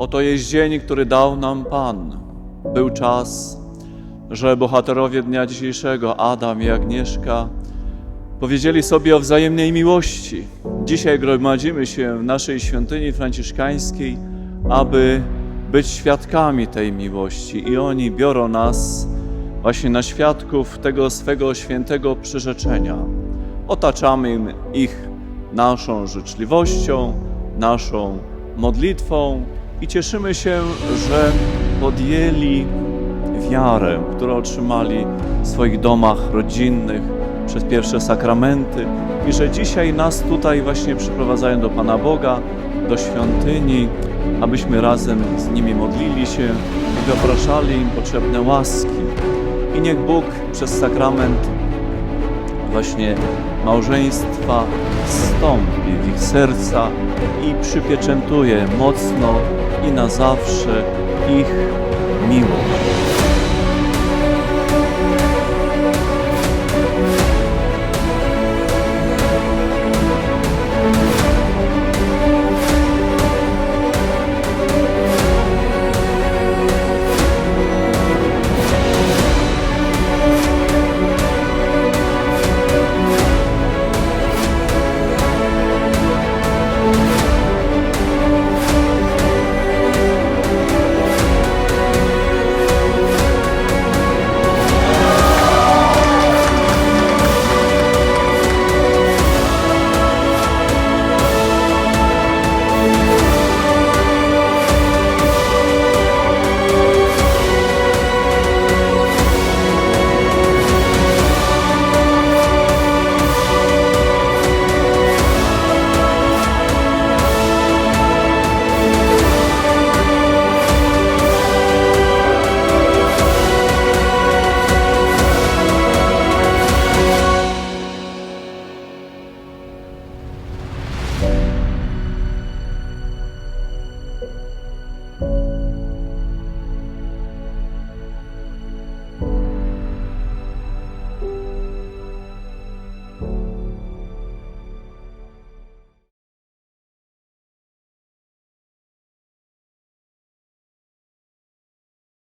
Oto jest dzień, który dał nam Pan. Był czas, że bohaterowie dnia dzisiejszego, Adam i Agnieszka, powiedzieli sobie o wzajemnej miłości. Dzisiaj gromadzimy się w naszej świątyni franciszkańskiej, aby być świadkami tej miłości i oni biorą nas właśnie na świadków tego swego świętego przyrzeczenia. Otaczamy ich naszą życzliwością, naszą modlitwą i cieszymy się, że podjęli wiarę, którą otrzymali w swoich domach rodzinnych przez pierwsze sakramenty i że dzisiaj nas tutaj właśnie przyprowadzają do Pana Boga, do świątyni, abyśmy razem z nimi modlili się i wypraszali im potrzebne łaski. I niech Bóg przez sakrament właśnie małżeństwa wstąpi w ich serca i przypieczętuje mocno i na zawsze ich.